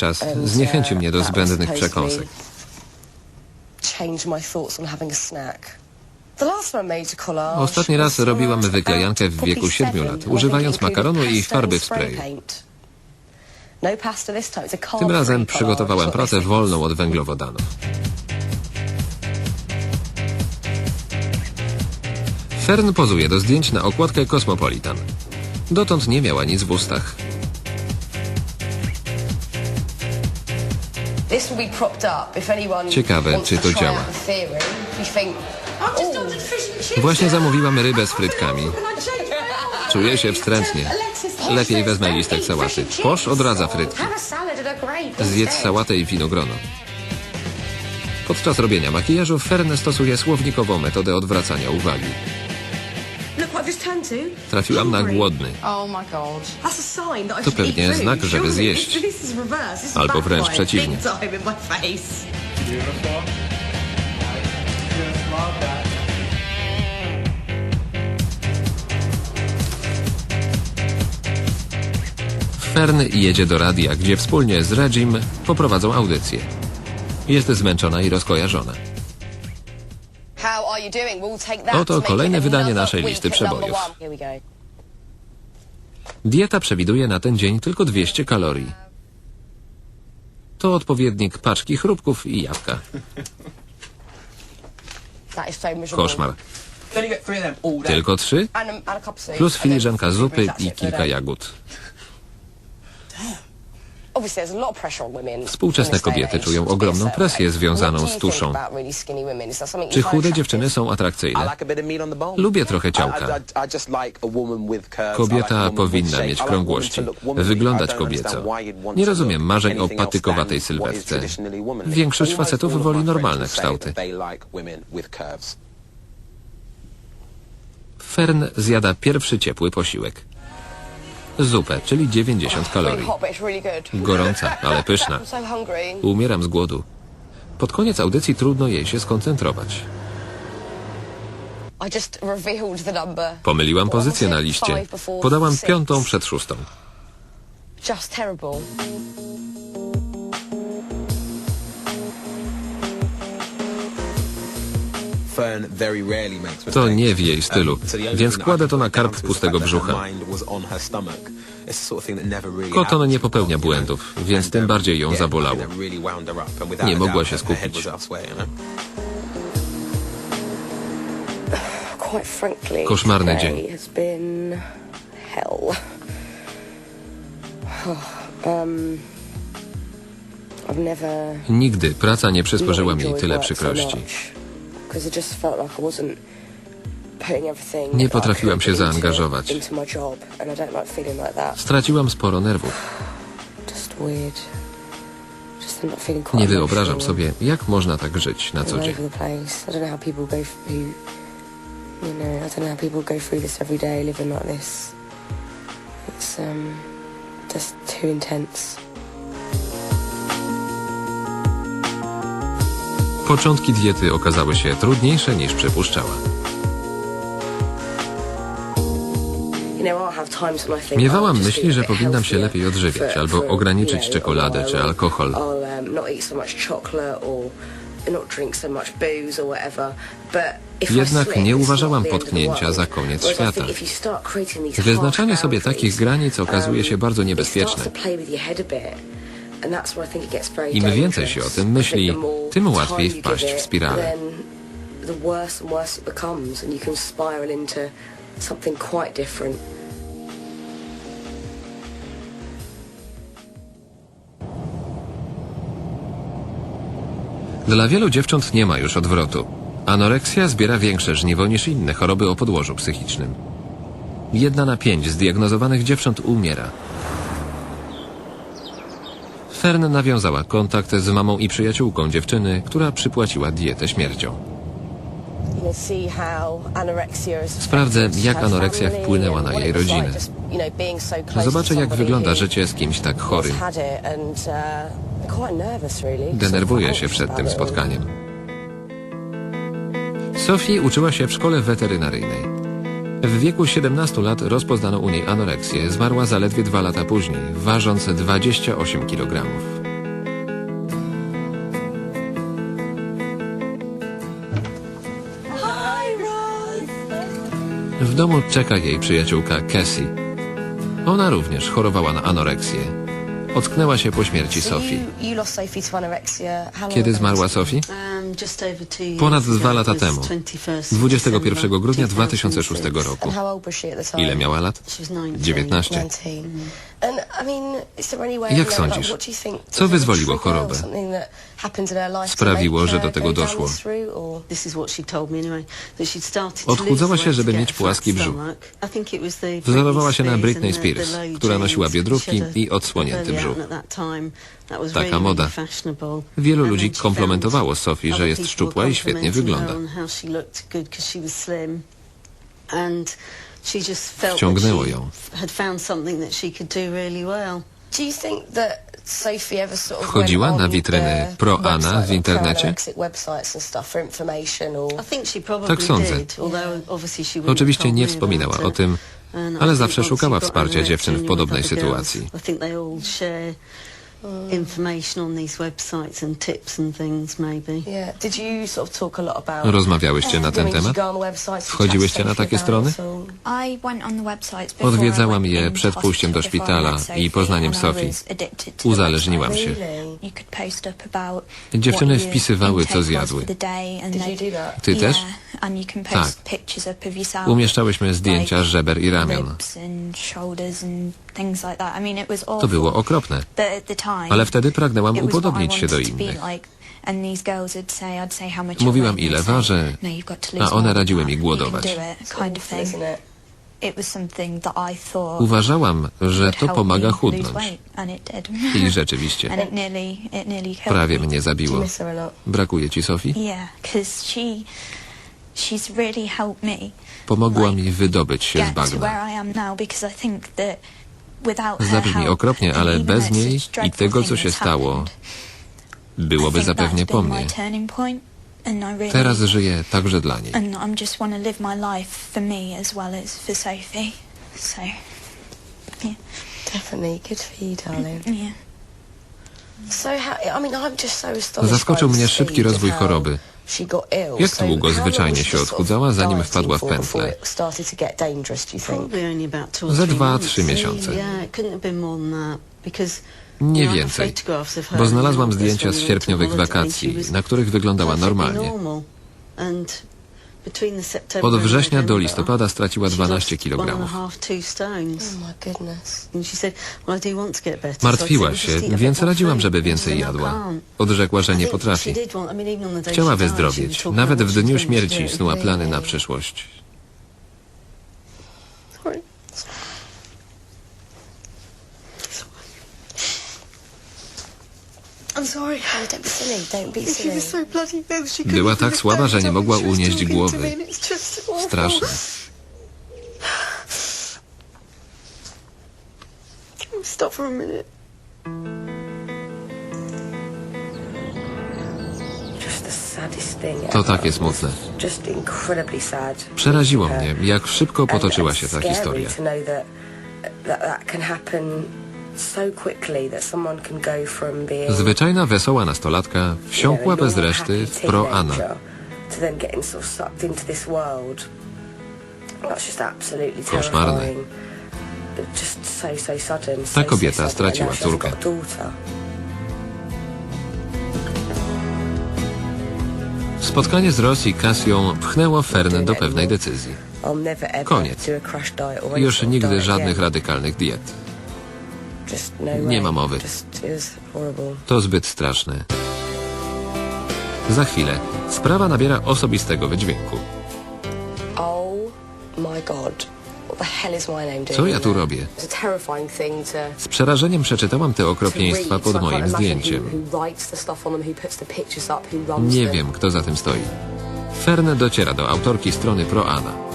Czas And, zniechęcił uh, mnie do zbędnych przekąsek. Ostatni raz robiłam around wyklejankę w wieku probably siedmiu seven, lat, and I używając makaronu i farby w spray sprayu. No Tym razem przygotowałem pracę wolną od węglowodanów. Fern pozuje do zdjęć na okładkę Cosmopolitan. Dotąd nie miała nic w ustach. Ciekawe, czy to działa. Właśnie zamówiłam rybę z frytkami. Czuję się wstrętnie. Lepiej wezmę listek sałaty. Posz odradza frytki. Zjedz sałatę i winogrono. Podczas robienia makijażu Fern stosuje słownikową metodę odwracania uwagi. Trafiłam na głodny. Oh To pewnie znak, żeby zjeść. Albo wręcz przeciwnie. Fern jedzie do radia, gdzie wspólnie z Regim poprowadzą audycję. Jest zmęczona i rozkojarzona. Oto kolejne wydanie naszej listy przebojów. one. Here we go. Dieta przewiduje na ten dzień tylko 200 kalorii. To odpowiednik paczki chrupków i jabłka. Koszmar. Tylko trzy? Plus filiżanka zupy i kilka jagód. Obviously, there's a lot of pressure on women Współczesne kobiety czują ogromną certain presję związaną z tuszą. Czy chude dziewczyny są atrakcyjne? Lubię trochę ciałka. Kobieta powinna mieć krągłości, wyglądać kobieco. Nie rozumiem marzeń o patykowatej sylwetce. Większość facetów woli normalne kształty. Fern zjada pierwszy ciepły posiłek. Zupę, czyli 90 Really kalorii. Gorąca, ale pyszna. Umieram z głodu. Pod koniec audycji trudno jej się skoncentrować. Pomyliłam pozycję na liście. Podałam piątą przed szóstą. Just terrible. To nie w jej stylu, Um, only więc kładę to na karp pustego brzucha. mind was on her stomach. It's the sort of thing that never really Koton happens nie popełnia błędów, więc tym um, bardziej ją zabolało. Nie mogła się skupić. Koszmarny dzień. um, Nigdy praca nie przysporzyła mi tyle przykrości. Nie potrafiłam się zaangażować. Straciłam sporo nerwów. Just. Just Nie wyobrażam sobie, jak można tak żyć na co dzień. over the place. I don't Początki diety okazały się trudniejsze niż przypuszczała. Miewałam "Oh, just myśli, że powinnam się lepiej odżywiać albo ograniczyć czekoladę czy alkohol. Jednak nie uważałam potknięcia za koniec świata. Wyznaczanie sobie takich granic okazuje się bardzo niebezpieczne. Im więcej się o tym myśli, tym łatwiej wpaść w spiralę. Dla wielu dziewcząt nie ma już odwrotu. Anoreksja zbiera większe żniwo niż inne choroby o podłożu psychicznym. Jedna na pięć zdiagnozowanych dziewcząt umiera. Fern nawiązała kontakt z mamą i przyjaciółką dziewczyny, która przypłaciła dietę śmiercią. Sprawdzę, jak anoreksja wpłynęła na jej rodzinę. Zobaczę, jak wygląda życie z kimś tak chorym. uh. Denerwuję się przed tym spotkaniem. Sophie uczyła się w szkole weterynaryjnej. W wieku 17 lat rozpoznano u niej anoreksję. Zmarła zaledwie dwa lata później, ważąc 28 kg. W domu czeka jej przyjaciółka Cassie. Ona również chorowała na anoreksję. Ocknęła się po śmierci Sophie. Kiedy zmarła Sophie? Ponad dwa lata temu. 21st 21 December grudnia 2006. 2006 roku. Ile miała lat? She was 19. 19. 19. And I mean, is there any way? Jak sądzisz? what do you think? Co wyzwoliło chorobę? something that happened in her life to Sprawiło, że do tego doszło. this route, or- This is what she told me anyway. That she'd started to Odchudzała się, weight, żeby mieć płaski brzuch. stomach. I think it was the Wzorowała się na Britney Spears która nosiła biodrówki She had a i odsłonięty brzuch. at that time. That was Taka moda. Wielu ludzi komplementowało Sophie, że jest szczupła i świetnie wygląda. Wciągnęło ją. had found something that she could do really well. Do you think that Sophie ever sort of Wchodziła went na on witryny the Pro Ana website, w internecie? Tak sądzę. did, although obviously she wouldn't Oczywiście nie wspominała o it. tym, ale zawsze szukała wsparcia dziewczyn w podobnej sytuacji. Share information on these websites and tips and things maybe. Yeah. Did you sort of talk a lot about Rozmawiałyście na I ten temat? Wchodziłyście na takie strony? I went on the websites before Odwiedzałam I went je przed pójściem do hospital szpitala before I met i Sophie poznaniem and I Sophie. was addicted to the Uzależniłam się. Really? You could post up about Dziewczyny your wpisywały, co intake was zjadły. for the day and Did they- you do that? Ty też? Yeah, and you can post Tak. Umieszczałyśmy zdjęcia żeber i ramion. ribs and shoulders and things like that. I mean, it was To było okropne. But at the time, Ale wtedy pragnęłam it was what I upodobnić się do wanted to be innych. like. And these girls would say, I'd say how much Mówiłam, ile ważę, no, you've got to a lose one radziły mi głodować. do it, kind of Awful, thing. isn't it? It was something that I thought Uważałam, że would to help pomaga chudnąć. weight, and it did. I rzeczywiście. and it nearly, it nearly helped Prawie mnie zabiło. miss her a lot? Brakuje ci Sofii? Pomogła like, mi wydobyć się z bagna. where I am now because I think that without her Zabrzmi help, okropnie, ale even bez niej i tego, co się stało, byłoby zapewnie po mnie. turning point, and I really, Teraz żyję także dla niej. and I'm just want to live my life for me as well as for Sophie. So, yeah, Definitely. Good for you, darling. yeah. So how, I mean, I'm just so astonished Zaskoczył mnie szybki rozwój choroby. Jak długo zwyczajnie się odchudzała, zanim wpadła w pętlę? Ze dwa, trzy miesiące. Nie więcej, bo znalazłam zdjęcia z sierpniowych wakacji, na których wyglądała normalnie. Normal. And between the September Od and września do listopada straciła she 12 lost one and a kg. half, two stones. Oh my goodness. And she said, well, I do want to get better. So I Martwiła się, "Just eat a bit więc radziłam, food." żeby więcej said, "No, jadła. can't." Odrzekła, że nie potrafi. Chciała wyzdrowieć. Nawet w dniu śmierci snuła plany na przyszłość. Była tak słaba, że nie mogła unieść głowy. me and it's just awful. Straszne. Stop for a minute. Just the saddest thing To takie smutne. Just incredibly sad. Przeraziło Her. mnie, jak szybko potoczyła it's się ta historia. Zwyczajna, wesoła nastolatka wsiąkła bez reszty w pro Ana. to then getting sort of sucked into this world. That's just absolutely Koszmarne. Ta kobieta straciła córkę. Spotkanie z Ross i Cassią pchnęło Fern do pewnej decyzji. Koniec. Już nigdy żadnych radykalnych diet. Nie ma mowy. To zbyt straszne. Za chwilę sprawa nabiera osobistego wydźwięku. Oh? Co ja tu robię? Z przerażeniem przeczytałam te okropieństwa pod moim zdjęciem. Nie wiem, kto za tym stoi. Fern dociera do autorki strony ProAna.